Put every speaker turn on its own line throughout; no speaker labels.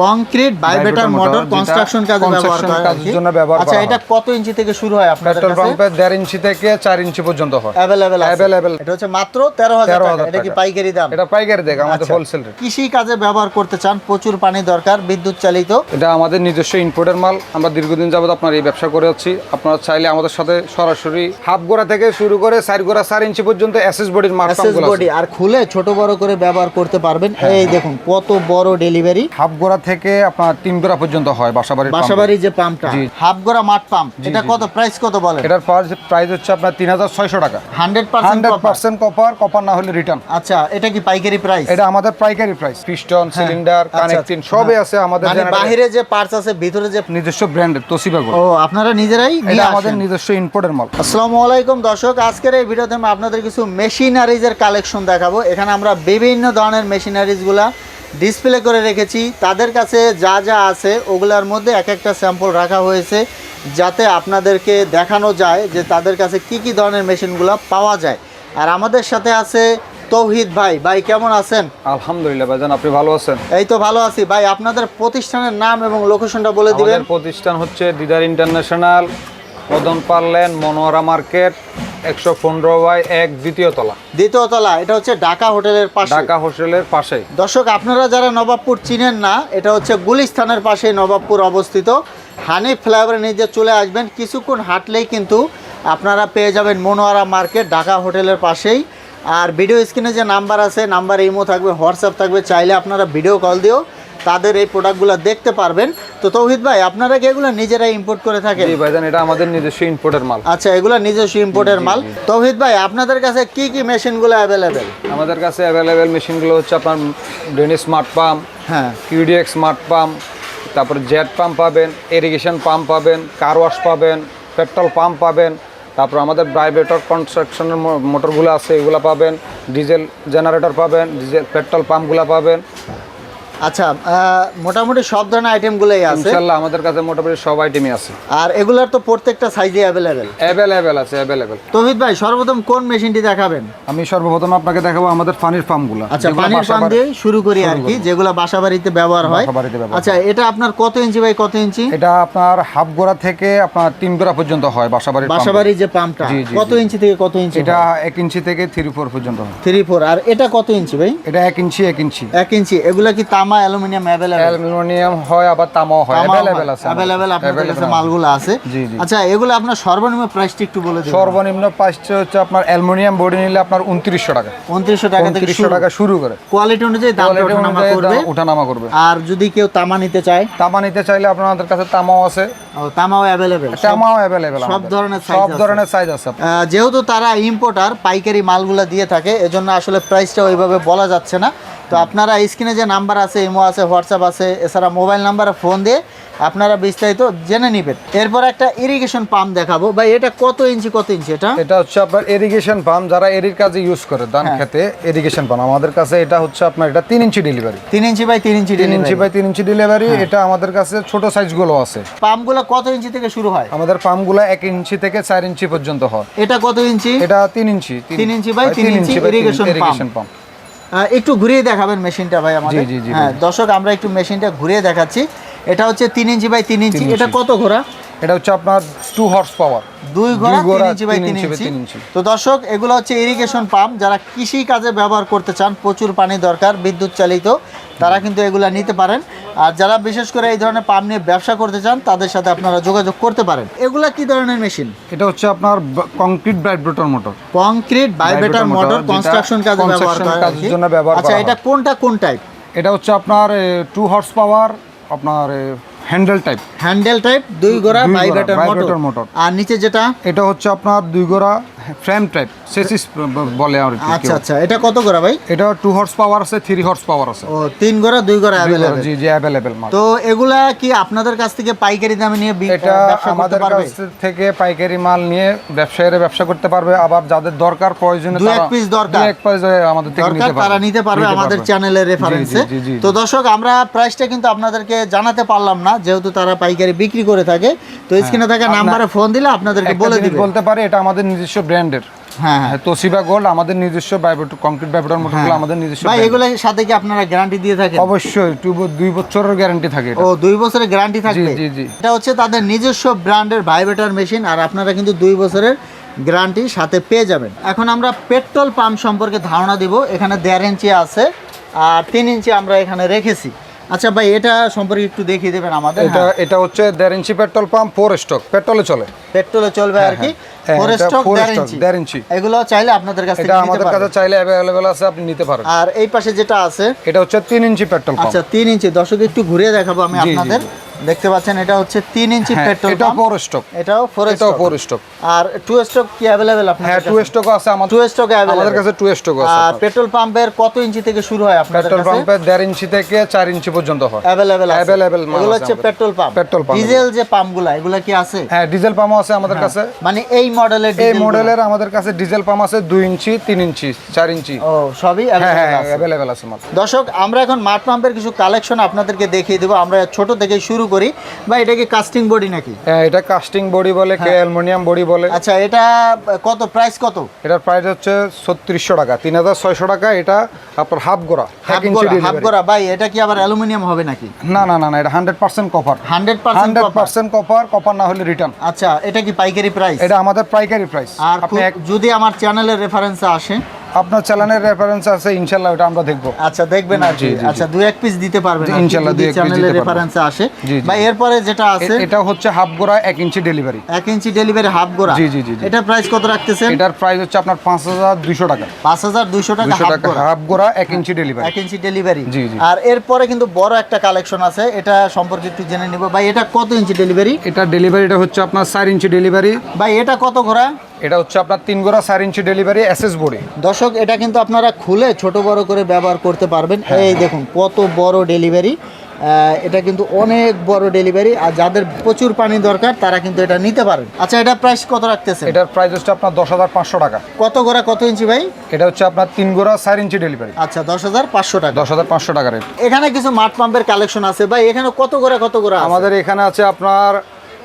Concrete বাইবেটার motor construction কাজে ব্যবহার করা হয়
কাজের জন্য ব্যবহার
আচ্ছা এটা কত ইঞ্চি থেকে শুরু হয় আপনাদের
পেট্রোল পাম্পে দেড় ইঞ্চি থেকে চার ইঞ্চি পর্যন্ত হয়।
Available
Available।
এটা হচ্ছে মাত্র তেরো হাজার
13,000
টাকা। এটা কি পাইকারি দাম?
এটা পাইকারি দেখ আমাদের
আচ্ছা।
হোলসেল রেট
কৃষি কাজে ব্যবহার করতে চান প্রচুর পানি দরকার বিদ্যুৎ চালিত।
এটা আমাদের নিজস্ব ইনপুটের মাল। আমরা দীর্ঘদিন যাবত আপনার এই ব্যবসা করে যাচ্ছি। আপনারা চাইলে আমাদের সাথে সরাসরি হাফ গোড়া থেকে শুরু করে সাইড গোড়া চার ইঞ্চি পর্যন্ত এসএস বডির মাল
এসএস বডি আর খুলে ছোট বড় করে ব্যবহার করতে পারবেন।
হ্যাঁ,
এই দেখুন কত বড় ডেলিভারি
হাফ গোড়া থেকে আপনার তিন গোড়া পর্যন্ত হয় বাসাবাড়ির
বাসাবাড়ি যে পাম্পটা। হাফ গোড়া মাঠ পাম্প এটা কত প্রাইস কত বলেন?
এটার প্রাইস হচ্ছে আপনার তিন হাজার ছয়শো টাকা।
হান্ড্রেড পার্সেন্ট
কপার কপার না হলে রিটার্ন
আচ্ছা এটা কি পাইকারি প্রাইস
এটা আমাদের পাইকারি প্রাইস পিস্টন সিলিন্ডার কানেক্টিং। সবই আছে আমাদের
মানে বাহিরে যে পার্টস আছে ভিতরে যে
নিজস্ব ব্র্যান্ডের তোসিবা
ও আপনারা নিজেরাই
এটা আমাদের নিজস্ব ইম্পোর্টের মাল।
আসসালামু আলাইকুম দর্শক আজকের এই ভিডিওতে আমি আপনাদের কিছু মেশিনারিজের কালেকশন দেখাবো। এখানে আমরা বিভিন্ন ধরনের মেশিনারিজগুলা ডিসপ্লে করে রেখেছি। তাদের কাছে যা যা আছে ওগুলার মধ্যে এক একটা স্যাম্পল রাখা হয়েছে যাতে আপনাদেরকে দেখানো যায় যে তাদের কাছে কি কি ধরনের মেশিনগুলো পাওয়া যায়। আর আমাদের সাথে আছে তৌহিদ ভাই। ভাই কেমন আছেন?
আলহামদুলিল্লাহ ভাইজান আপনি ভালো আছেন?
এই তো ভালো আছি। ভাই আপনাদের প্রতিষ্ঠানের নাম এবং লোকেশনটা বলে দিবেন।
প্রতিষ্ঠান হচ্ছে দিদার ইন্টারন্যাশনাল মদন পারলেন মনোয়ারা মার্কেট একশো পনেরো বাই এক দ্বিতীয় তলা।
দ্বিতীয় তলা এটা হচ্ছে ঢাকা হোটেলের পাশে।
ঢাকা হোটেলের পাশে
দর্শক আপনারা যারা নবাবপুর চিনেন না এটা হচ্ছে গুলিস্থানের পাশে নবাবপুর অবস্থিত। হানি ফ্লাইওভারের নিচে চলে আসবেন। কিছুক্ষণ হাঁটলেই কিন্তু আপনারা পেয়ে যাবেন মনোয়ারা মার্কেট ঢাকা হোটেলের পাশেই। আর ভিডিও স্ক্রিনে যে নাম্বার আছে নাম্বার ইমো থাকবে হোয়াটসঅ্যাপ থাকবে চাইলে আপনারা ভিডিও কল দিয়েও তাদের এই প্রোডাক্টগুলো দেখতে পারবেন। তো তৌহিদ ভাই আপনারা কি এগুলো নিজেরাই ইম্পোর্ট করে থাকেন?
জি ভাইজান এটা আমাদের নিজস্ব ইম্পোর্টের মাল।
আচ্ছা এগুলো নিজস্ব ইম্পোর্টের মাল। তৌহিদ ভাই আপনাদের কাছে কি কি মেশিনগুলো অ্যাভেলেবেল
আমাদের কাছে অ্যাভেলেবেল মেশিনগুলো হচ্ছে আপনার ডেনি স্মার্ট পাম্প
হ্যাঁ।
কিউডিএক্স স্মার্ট পাম্প তারপর জেট পাম্প পাবেন ইরিগেশন পাম্প পাবেন কার ওয়াশ পাবেন পেট্রোল পাম্প পাবেন তারপর আমাদের প্রাইভেটর কনস্ট্রাকশনের মোটরগুলো আছে এগুলো পাবেন ডিজেল জেনারেটর পাবেন ডিজেল পেট্রোল পাম্পগুলো পাবেন।
আচ্ছা মোটামুটি সব ধরনের আইটেমগুলোই আছে।
ইনশাল্লাহ আমাদের কাছে মোটামুটি সব আইটেমই আছে।
আর এগুলার তো প্রত্যেকটা সাইজে অ্যাভেলেবেল
অ্যাভেলেবেল আছে অ্যাভেলেবেল
তহিদ ভাই সর্বপ্রথম কোন মেশিনটি দেখাবেন?
আমি সর্বপ্রথম আপনাকে দেখাবো আমাদের পানির পাম্পগুলো
আচ্ছা পানির পাম্প দিয়ে শুরু করি আর কি যেগুলো বাসা বাড়িতে ব্যবহার হয়। আচ্ছা এটা আপনার কত ইঞ্চি বাই কত ইঞ্চি?
এটা আপনার হাফ গোড়া থেকে আপনার তিন গোড়া পর্যন্ত হয় বাসাবাড়ির
বাসা
পাম্প।
বাড়ির যে পাম্পটা কত ইঞ্চি থেকে কত ইঞ্চি
এটা এক ইঞ্চি থেকে থ্রি ফোর পর্যন্ত হয়।
থ্রি ফোর আর এটা কত ইঞ্চি ভাই?
এটা এক ইঞ্চি এক ইঞ্চি।
এক ইঞ্চি এগুলা কি তামা অ্যালুমিনিয়াম অ্যাভেলেবেল
অ্যালুমিনিয়াম হয় আবার তামাও হয়। অ্যাভেলেবেল আছে।
অ্যাভেলেবেল আপনাদের কাছে মালগুলো আছে।
জি, জি।
আচ্ছা এগুলো আপনার সর্বনিম্ন প্রাইসটি একটু বলে দিন
সর্বনিম্ন প্রাইসটা হচ্ছে আপনার অ্যালুমিনিয়াম বডি নিলে আপনার উনত্রিশশো টাকা।
উনত্রিশশো টাকা থেকে
উনত্রিশশো টাকা শুরু করে।
কোয়ালিটি অনুযায়ী দাম ওঠানামা করবে।
ওঠানামা করবে।
আর যদি কেউ তামা নিতে চায়?
তামা নিতে চাইলে আপনাদের কাছে তামাও আছে।
তামাও অ্যাভেলেবেল
তামাও অ্যাভেলেবেল
সব ধরনের size
সব। ধরনের সাইজ আছে
যেহেতু তারা ইম্পোর্টার পাইকারি মালগুলো দিয়ে থাকে এজন্য আসলে প্রাইসটা ওইভাবে বলা যাচ্ছে না। তো আপনারা স্ক্রিনে যে নাম্বার আছে ইমো আছে হোয়াটসঅ্যাপ আছে এছাড়া মোবাইল নাম্বারে ফোন দিয়ে আপনারা বিস্তারিত জেনে নেবেন। এরপর একটা ইরিগেশন পাম্প দেখাবো। ভাই এটা কত ইঞ্চি কত ইঞ্চি এটা?
এটা হচ্ছে আপনার ইরিগেশন পাম্প যারা এরির কাজে ইউজ করে ধান
হ্যাঁ।
খেতে ইরিগেশন পাম্প আমাদের কাছে এটা হচ্ছে আপনার এটা তিন ইঞ্চি ডেলিভারি
তিন ইঞ্চি বাই তিন ইঞ্চি
তিন ইঞ্চি বাই তিন ইঞ্চি ডেলিভারি
হ্যাঁ।
এটা আমাদের কাছে ছোট সাইজগুলো আছে।
পাম্প পাম্পগুলো কত ইঞ্চি থেকে শুরু হয়?
আমাদের পাম্প পাম্পগুলো এক ইঞ্চি থেকে চার ইঞ্চি পর্যন্ত হয়।
এটা কত ইঞ্চি?
এটা তিন ইঞ্চি
তিন ইঞ্চি বাই তিন ইঞ্চি
ইরিগেশন পাম্প
একটু ঘুরিয়ে দেখাবেন মেশিনটা ভাই আমাদের। হ্যাঁ দর্শক আমরা একটু মেশিনটা ঘুরিয়ে দেখাচ্ছি। এটা হচ্ছে তিন ইঞ্চি বাই তিন ইঞ্চি। এটা কত ঘোড়া?
এটা হচ্ছে আপনার টু হর্স পাওয়ার
দুই ঘোড়া তিন ইঞ্চি বাই
তিন ইঞ্চি।
তো দর্শক এগুলো হচ্ছে ইরিগেশন পাম্প যারা কৃষি কাজে ব্যবহার করতে চান প্রচুর পানি দরকার বিদ্যুৎ চালিত তারা কিন্তু এগুলা নিতে পারেন। আর যারা বিশেষ করে এই ধরনের পাম্প নিয়ে ব্যবসা করতে চান তাদের সাথে আপনারা যোগাযোগ করতে পারেন। এগুলা কি ধরনের মেশিন
এটা হচ্ছে আপনার concrete vibrator motor
concrete
Vibrator
motor construction কাজে ব্যবহার করা হয়
কাজের জন্য ব্যবহার
আচ্ছা এটা কোনটা কোন টাইপ
এটা হচ্ছে আপনার টু হর্স পাওয়ার আপনার হ্যান্ডেল টাইপ
হ্যান্ডেল টাইপ দুই গোড়া বাইবেটার মোটর। আর নিচে যেটা?
এটা হচ্ছে আপনার দুই গোড়া ফ্রেম টাইপ সেসিস বলে আর
আচ্ছা আচ্ছা এটা কত গোড়া ভাই?
এটা টু হর্স পাওয়ার আছে থ্রি হর্স পাওয়ার আছে।
ও তিন গোড়া দুই গোড়া অ্যাভেলেবেল
জি জি অ্যাভেলেবেল মাল।
তো এগুলা কি আপনাদের কাছ থেকে পাইকারি দামে নিয়ে
এটা
ব্যবসা করতে
আমাদের
পারবে?
কাছ থেকে পাইকারি মাল নিয়ে ব্যবসায়ীরা ব্যবসা করতে পারবে। আবার যাদের দরকার প্রয়োজনে
দু এক
তারা-
piece দরকার।
এক piece আমাদের থেকে নিতে পারবে।
তারা নিতে পারবে আমাদের চ্যানেলের রেফারেন্সে তো দর্শক আমরা প্রাইসটা কিন্তু আপনাদেরকে জানাতে পারলাম না যেহেতু তারা পাইকারি বিক্রি করে থাকে। তো স্ক্রিনে থাকা
আপনার-
নাম্বারে ফোন দিলে আপনাদেরকে বলে দিবে।
বলতে পারি এটা আমাদের নিজস্ব ব্র্যান্ডের।
হ্যাঁ হ্যাঁ।
গোল্ড আমাদের নিজস্ব কংক্রিট মোটরগুলো আমাদের নিজস্ব
ভাই এগুলোর সাথে কি আপনারা গ্যারান্টি দিয়ে থাকেন?
অবশ্যই দুই বছরের গ্যারান্টি থাকে
ও দুই বছরের গ্যারান্টি থাকবে?
জি, জি।
এটা হচ্ছে তাদের নিজস্ব ব্র্যান্ডের মেশিন আর আপনারা কিন্তু দুই বছরের গ্যারান্টি সাথে পেয়ে যাবেন। এখন আমরা পেট্রোল পাম্প সম্পর্কে ধারণা দিব। এখানে দেড় ইঞ্চি আছে আর তিন ইঞ্চি আমরা এখানে রেখেছি। আচ্ছা ভাই এটা সম্পর্কে একটু দেখিয়ে দেবেন আমাদের
এটা
হ্যাঁ,
এটা হচ্ছে দেড় inch petrol pump four stroke পেট্রোলে চলে।
পেট্রোলে চলবে আর কি?
হ্যাঁ,
ফোর স্টক
four
দেড় ইঞ্চি। এগুলো চাইলে আপনাদের কাছে
এটা আমাদের কাছে চাইলে অ্যাভেলেবেল আছে আপনি নিতে পারেন।
আর এই পাশে যেটা আছে?
এটা হচ্ছে তিন ইঞ্চি পেট্রোল পাম্প।
আচ্ছা তিন ইঞ্চি। দর্শক একটু ঘুরিয়ে দেখাবো আমি আপনাদের। দেখতে পাচ্ছেন এটা হচ্ছে তিন ইঞ্চি
হ্যাঁ,
পেট্রোল
এটা ফোর স্টক
এটাও ফোর
এটাও ফোর স্টক
আর টু স্ট্রোক কি অ্যাভেলেবেল আপনার
হ্যাঁ টু স্টকও আছে আমাদের
টু স্ট্রোক
আমাদের কাছে টু স্টক আছে।
আর পেট্রোল পাম্পের কত ইঞ্চি থেকে শুরু হয় আপনাদের
পেট্রোল
কাছে?
পাম্পে দেড় ইঞ্চি থেকে চার ইঞ্চি পর্যন্ত হয়।
অ্যাভেলেবেল আছে।
মাল
এগুলো হচ্ছে petrol pump.
Petrol pump.
Diesel যে পাম্পগুলো এগুলো কি আছে?
হ্যাঁ ডিজেল পাম্পও আছে আমাদের কাছে।
মানে এই মডেলের
এই মডেলের আমাদের কাছে ডিজেল পাম্প আছে দুই ইঞ্চি তিন ইঞ্চি চার ইঞ্চি।
ও সবই
হ্যাঁ হ্যাঁ
আছে। দর্শক আমরা এখন মাঠ পাম্পের কিছু কালেকশন আপনাদেরকে দেখিয়ে দেবো। আমরা ছোট থেকে শুরু করি বা এটা কি কাস্টিং বডি নাকি?
হ্যাঁ এটা কাস্টিং বডি বলে কে অ্যালুমিনিয়াম বডি বলে।
আচ্ছা এটা কত প্রাইস কত?
এটার প্রাইস হচ্ছে ছত্রিশশো টাকা তিন হাজার ছয়শো টাকা এটা আপনার হাফ গোড়া
হাফ
delivery।
করা ভাই এটা কি আবার অ্যালুমিনিয়াম হবে নাকি?
না না না না এটা hundred percent copper
hundred
hundred percent copper copper না হলে রিটার্ন
আচ্ছা এটা কি পাইকারি প্রাইস
এটা আমাদের পাইকারি প্রাইস
আর
আপনি
যদি আমার চ্যানেলের রেফারেন্সে আসে
আপনার চ্যানেলের রেফারেন্স আছে ইনশাল্লাহ ওটা আমরা দেখব।
আচ্ছা দেখবেন আর কি। আচ্ছা দুই এক পিস দিতে পারবেন যদি
দুই এক
চ্যানেলের
দিতে।
রেফারেন্সে আসে। বা এরপরে যেটা আছে
এটা হচ্ছে হাফ গোড়া এক ইঞ্চি ডেলিভারি
এক ইঞ্চি ডেলিভারি হাফ গোড়া।
জি, জি, জি।
এটা প্রাইস কত রাখতেছেন?
এটার প্রাইস হচ্ছে আপনার পাঁচ হাজার দুইশো টাকা।
পাঁচ হাজার দুইশো টাকা
দুইশো
হাফ গোড়া।
হাফ গোড়া এক ইঞ্চি ডেলিভারি
এক ইঞ্চি ডেলিভারি
জি, জি।
আর এরপরে কিন্তু বড় একটা কালেকশন আছে এটা সম্পর্কে একটু জেনে নিব। ভাই এটা কত ইঞ্চি ডেলিভারি
এটা ডেলিভারিটা হচ্ছে আপনার চার ইঞ্চি ডেলিভারি
ভাই এটা কত ঘোড়া?
এটা হচ্ছে আপনার তিন গোড়া চার ইঞ্চি ডেলিভারি এসএস বডি
দর্শক এটা কিন্তু আপনারা খুলে ছোট বড় করে ব্যবহার করতে পারবেন।
হ্যাঁ,
এই দেখুন কত বড় ডেলিভারি এটা কিন্তু অনেক বড় ডেলিভারি আর যাদের প্রচুর পানি দরকার তারা কিন্তু এটা নিতে পারেন। আচ্ছা এটা প্রাইস কত রাখতেছে
এটার প্রাইস হচ্ছে আপনার দশ হাজার পাঁচশো টাকা।
কত গোড়া কত ইঞ্চি ভাই?
এটা হচ্ছে আপনার তিন গোড়া চার ইঞ্চি ডেলিভারি
আচ্ছা দশ হাজার পাঁচশো টাকা।
দশ হাজার পাঁচশো টাকা রেট
এখানে কিছু মাঠ পাম্পের কালেকশন আছে। ভাই এখানে কত গোড়া কত গোড়া আমাদের
এখানে আছে আপনার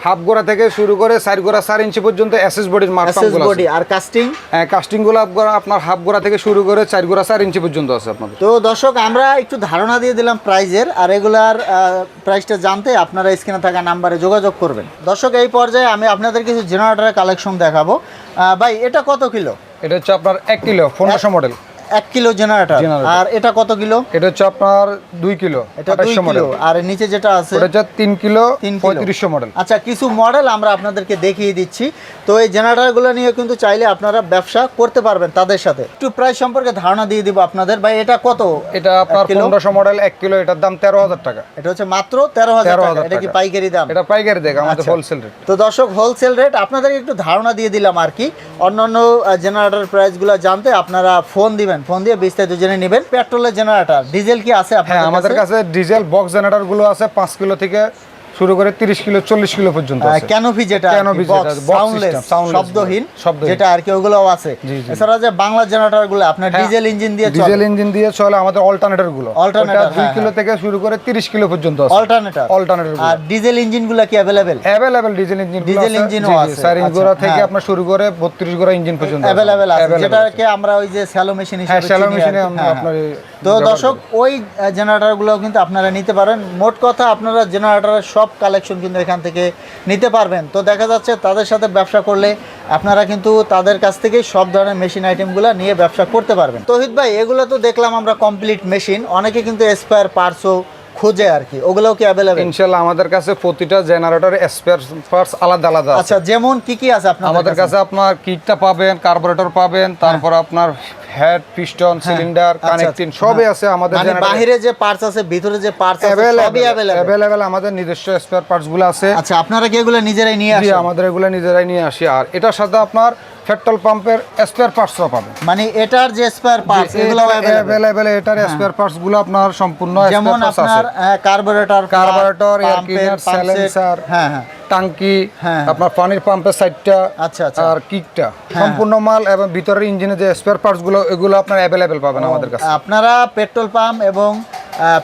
হাফ গোড়া থেকে শুরু করে চার গোড়া চার ইঞ্চি পর্যন্ত এসএস বডির মার্ক
বডি আর কাস্টিং
হ্যাঁ কাস্টিংগুলো আপনার হাফ গোড়া থেকে শুরু করে চার গোড়া চার ইঞ্চি পর্যন্ত আছে আপনাদের।
তো দর্শক আমরা একটু ধারণা দিয়ে দিলাম প্রাইজের আর এগুলার প্রাইসটা জানতে আপনারা স্ক্রিনে থাকা নাম্বারে যোগাযোগ করবেন। দর্শক এই পর্যায়ে আমি আপনাদের কিছু জেনারেটরের কালেকশন দেখাবো। ভাই এটা কত কিলো?
এটা হচ্ছে আপনার এক কিলো পনেরোশো মডেল
এক কিলো জেনারেটর। আর এটা কত কিলো?
এটা হচ্ছে আপনার দুই কিলো
এটা দুই কিলো। আর নিচে যেটা আছে
ওটা হচ্ছে তিন কিলো পঁয়ত্রিশশো মডেল
আচ্ছা কিছু মডেল আমরা আপনাদেরকে দেখিয়ে দিচ্ছি। তো এই জেনারেটরগুলো নিয়ে কিন্তু চাইলে আপনারা ব্যবসা করতে পারবেন তাদের সাথে। একটু প্রাইস সম্পর্কে ধারণা দিয়ে দিব আপনাদের। ভাই এটা কত?
এটা আপনার পনেরোশো মডেল এক কিলো এটার দাম তেরো হাজার টাকা।
এটা হচ্ছে মাত্র তেরো হাজার
13,000
টাকা। এটা কি পাইকারি দাম?
এটা পাইকারি দেখ আমাদের
আচ্ছা।
হোলসেল রেট
তো দর্শক হোলসেল রেট আপনাদেরকে একটু ধারণা দিয়ে দিলাম আর কি। অন্যান্য জেনারেটর প্রাইসগুলো জানতে আপনারা ফোন দিবেন। ফোন দিয়ে বিস্তারিত জেনে নেবেন। পেট্রোলের জেনারেটর ডিজেল কি আছে
হ্যাঁ আমাদের কাছে? ডিজেল বক্স জেনারেটরগুলো আছে পাঁচ কিলো থেকে শুরু করে তিরিশ কিলো চল্লিশ কিলো পর্যন্ত আছে।
ক্যানোভি যেটা
Canopy যেটা,
সাউন্ডলেস শব্দহীন। যেটা আর কি ওগুলোও আছে। এছাড়া যে বাংলা জেনারেটরগুলো আপনার
হ্যাঁ,
ডিজেল ইঞ্জিন দিয়ে চলে।
ডিজেল ইঞ্জিন দিয়ে চলে আমাদের
অল্টারনেটরগুলো
ওটা দুই
হ্যাঁ,
কিলো থেকে শুরু করে তিরিশ কিলো পর্যন্ত আছে।
অল্টারনেটর।
অল্টারনেটর
আর ডিজেল ইঞ্জিনগুলো কি available
available diesel engine
engine ও আছে,
চার
আচ্ছা,
গোড়া থেকে
হ্যাঁ।
আপনার শুরু করে বত্রিশ গোড়া ইঞ্জিন পর্যন্ত
অ্যাভেলেবেল আছে। যেটাকে আমরা ওই যে স্যালো মেশিন
হ্যাঁ
হিসেবে
শ্যালো মেশিনে।
হ্যাঁ,
আপনার
হ্যাঁ। তো দর্শক ওই জেনারেটরগুলো কিন্তু আপনারা নিতে পারেন। মোট কথা আপনারা জেনারেটারের সব কালেকশন কিন্তু এখান থেকে নিতে পারবেন। তো দেখা যাচ্ছে তাদের সাথে ব্যবসা করলে আপনারা কিন্তু তাদের কাছ থেকে সব ধরনের মেশিন আইটেমগুলো নিয়ে ব্যবসা করতে পারবেন। তহিদ ভাই এগুলো তো দেখলাম আমরা কমপ্লিট মেশিন অনেকে কিন্তু স্পেয়ার পার্টসও খোঁজে আর কি। ওগুলোও কি অ্যাভেলেবেল
ইনশাল্লাহ আমাদের কাছে প্রতিটা জেনারেটর স্পেয়ার পার্টস আলাদা আলাদা আছে।
আচ্ছা যেমন কি কি আছে আপনাদের
আমাদের কাছে? আপনার কিটটা পাবেন কার্বোরেটর পাবেন তারপর আপনার হেড পিস্টন সিলিন্ডার
আচ্ছা,
কানেক্টিং
আচ্ছা।
সবই আছে আমাদের
মানে বাহিরে যে পার্টস আছে ভিতরে যে পার্টস আছে সবই अवेलेबल
অ্যাভেলেবেল আমাদের নিজস্ব স্পেয়ার পার্টসগুলো আছে।
আচ্ছা আপনারা কি এগুলো নিজেরাই নিয়ে
জি আমাদের এগুলো নিজেরাই নিয়ে আসি। আর এটার সাথে আপনার পেট্রোল পাম্পের স্পেয়ার পার্টসও পাবেন
মানে এটার যে স্পেয়ার পার্টস এগুলো অ্যাভেলেবেল
এটার স্পেয়ার পার্টসগুলো আপনার সম্পূর্ণ
যেমন আপনার carburettor
Carburetor, air cleaner, silencer,
হ্যাঁ হ্যাঁ।
টাঙ্কি
হ্যাঁ।
আপনার পানির পাম্পের সাইডটা
আচ্ছা আচ্ছা।
আর কিকটা সম্পূর্ণ মাল এবং ভিতরের ইঞ্জিনের যে স্পেয়ার পার্টসগুলো এগুলো আপনার অ্যাভেলেবেল পাবেন আমাদের কাছে।
আপনারা পেট্রোল পাম্প এবং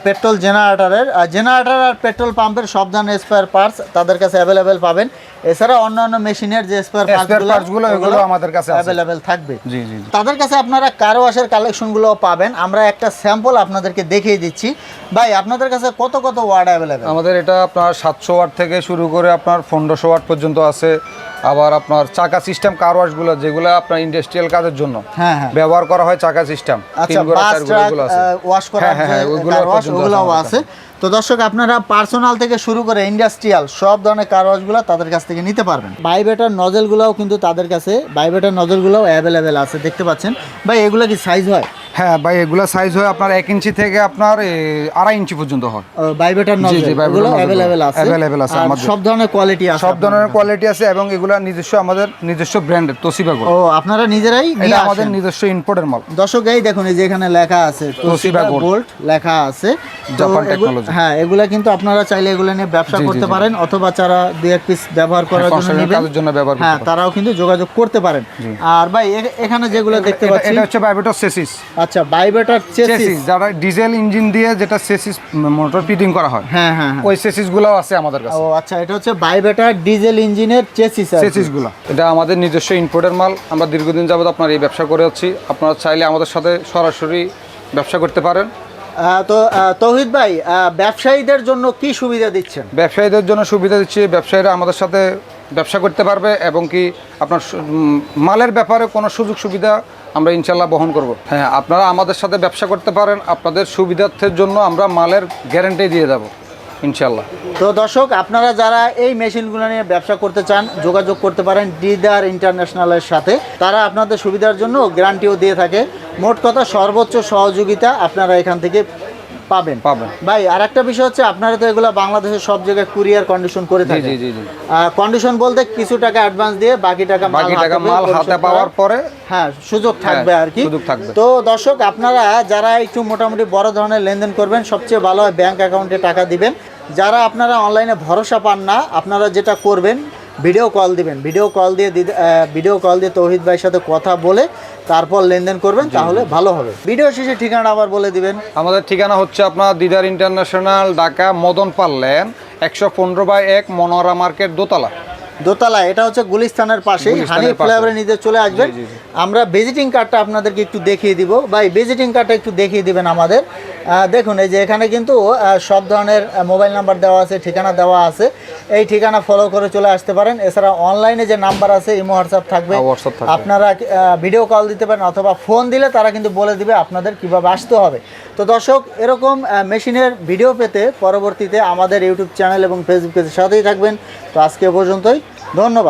পেট্রোল জেনারেটরের জেনারেটর আর পেট্রোল পাম্পের সব ধরনের স্পেয়ার পার্টস তাদের কাছে অ্যাভেলেবেল পাবেন। এছাড়া অন্যান্য মেশিনের যে স্পেয়ার
parts গুলো, এগুলো আমাদের কাছে।
অ্যাভেলেবেল থাকবে।
জি জি
তাদের কাছে আপনারা কারও ওয়াশের কালেকশনগুলো পাবেন। আমরা একটা স্যাম্পল আপনাদেরকে দেখিয়ে দিচ্ছি। ভাই আপনাদের কাছে কত কত ওয়ার্ড অ্যাভেলেবেল
আমাদের এটা আপনার সাতশো ওয়াট থেকে শুরু করে আপনার পনেরোশো ওয়াট পর্যন্ত আছে। আবার আপনার চাকা সিস্টেম কার ওয়াশগুলো যেগুলো আপনার ইন্ডাস্ট্রিয়াল কাজের জন্য।
হ্যাঁ হ্যাঁ।
ব্যবহার করা হয় চাকা সিস্টেম
আচ্ছা বাস ওয়াশ
হ্যাঁ, হ্যাঁ, হ্যাঁ,
কার ওগুলোও
আমাদের
আছে। তো দর্শক, আপনারা পার্সোনাল থেকে শুরু করে ইন্ডাস্ট্রিয়াল সব ধরনের কার ওয়াশগুলো তাদের কাছ থেকে নিতে পারবেন। বাইবেটার নজেলগুলোও কিন্তু তাদের কাছে বাইবেটার নজেলগুলোও অ্যাভেলেবেল আছে, দেখতে পাচ্ছেন। ভাই, এগুলো কি সাইজ হয়?
হ্যাঁ ভাই এগুলো সাইজ হয় আপনার এক ইঞ্চি থেকে আপনার আড়াই ইঞ্চি পর্যন্ত হয়।
বাইবেটার
জি, nozzle
অ্যাভেলেবেল আছে।
আমাদের।
সব ধরনের কোয়ালিটি আছে
সব ধরনের কোয়ালিটি আছে এবং এগুলো নিজস্ব আমাদের নিজস্ব ব্র্যান্ডের তোসিবা
ও আপনারা নিজেরাই
এটা আমাদের নিজস্ব ইম্পোর্টের মাল।
দর্শক এই দেখুন এই যে এখানে লেখা আছে
Gold।
গোল্ড লেখা আছে। এগু-
technology।
হ্যাঁ এগুলা কিন্তু আপনারা চাইলে এগুলো নিয়ে ব্যবসা
জি, জি,
করতে পারেন অথবা যারা দুই এক পিস ব্যবহার করার জন্য নেবেন
জন্য ব্যবহার
হ্যাঁ তারাও কিন্তু যোগাযোগ করতে পারেন। আর ভাই এখানে যেগুলো দেখতে পাচ্ছি
এটা হচ্ছে বাইবেটর সেসিস
আচ্ছা বাইবেটার চেসিস
যারা ডিজেল ইঞ্জিন দিয়ে যেটা সেসিস মোটর ফিটিং করা হয়
হ্যাঁ হ্যাঁ হ্যাঁ।
ওই সেসিসগুলো আছে আমাদের কাছে।
ও আচ্ছা এটা হচ্ছে বাইবেটার ডিজেল ইঞ্জিনের চেসিস
সেসিসগুলো এটা আমাদের নিজস্ব ইম্পোর্টের মাল। আমরা দীর্ঘদিন যাবত আপনার এই ব্যবসা করে যাচ্ছি। আপনারা চাইলে আমাদের সাথে সরাসরি ব্যবসা করতে পারেন।
তো তৌহিদ ভাই ব্যবসায়ীদের জন্য কি সুবিধা দিচ্ছেন?
ব্যবসায়ীদের জন্য সুবিধা দিচ্ছি ব্যবসায়ীরা আমাদের সাথে ব্যবসা করতে পারবে এবং কি আপনার মালের ব্যাপারে কোনো সুযোগ সুবিধা আমরা ইনশাল্লাহ বহন করব। হ্যাঁ আপনারা আমাদের সাথে ব্যবসা করতে পারেন, আপনাদের সুবিধার্থের জন্য আমরা মালের গ্যারেন্টি দিয়ে দেবো, ইনশাল্লাহ।
তো দর্শক, আপনারা যারা এই মেশিনগুলো নিয়ে ব্যবসা করতে চান, যোগাযোগ করতে পারেন ডিদার ইন্টারন্যাশনালের সাথে, তারা আপনাদের সুবিধার জন্য গ্যারান্টিও দিয়ে থাকে। মোট কথা সর্বোচ্চ সহযোগিতা আপনারা এখান থেকে পাবেন।
পাবেন।
ভাই আর একটা বিষয় হচ্ছে আপনারা তো এগুলো বাংলাদেশের সব জায়গায় কুরিয়ার কন্ডিশন করে থাকেন।
জি জি জি।
কন্ডিশন বলতে কিছু টাকা অ্যাডভান্স দিয়ে বাকি টাকা মাল
বাকি টাকা মাল হাতে পাওয়ার পরে
হ্যাঁ সুযোগ থাকবে আর কি।
সুযোগ থাকবে।
তো দর্শক আপনারা যারা একটু মোটামুটি বড় ধরনের লেনদেন করবেন সবচেয়ে ভালো হয় ব্যাংক অ্যাকাউন্টে টাকা দিবেন। যারা আপনারা অনলাইনে ভরসা পান না আপনারা যেটা করবেন ভিডিও কল দিবেন ভিডিও কল দিয়ে ভিডিও কল দিয়ে তৌহিদ ভাইয়ের সাথে কথা বলে তারপর লেনদেন করবেন তাহলে ভালো হবে। ভিডিও শেষে ঠিকানা আবার বলে দিবেন।
আমাদের ঠিকানা হচ্ছে আপনার দিদার ইন্টারন্যাশনাল ঢাকা মদন পাল্লেন একশো পনেরো বাই এক মনোরা মার্কেট দোতলা।
দোতলা এটা হচ্ছে গুলিস্তানের পাশে। হানি। ফ্লেভারে নিজে চলে আসবেন। আমরা ভিজিটিং কার্ডটা আপনাদেরকে একটু দেখিয়ে দিব। ভাই ভিজিটিং কার্ডটা একটু দেখিয়ে দিবেন আমাদের। দেখুন এই যে এখানে কিন্তু সব ধরনের মোবাইল নাম্বার দেওয়া আছে ঠিকানা দেওয়া আছে। এই ঠিকানা ফলো করে চলে আসতে পারেন। এছাড়া অনলাইনে যে নাম্বার আছে ইমো হোয়াটসঅ্যাপ
থাকবে।
আপনারা ভিডিও কল দিতে পারেন অথবা ফোন দিলে তারা কিন্তু বলে দিবে আপনাদের কীভাবে আসতে হবে। তো দর্শক এরকম মেশিনের ভিডিও পেতে পরবর্তীতে আমাদের ইউটিউব চ্যানেল এবং ফেসবুক পেজের সাথেই থাকবেন। তো আজকে এ পর্যন্তই। ধন্যবাদ।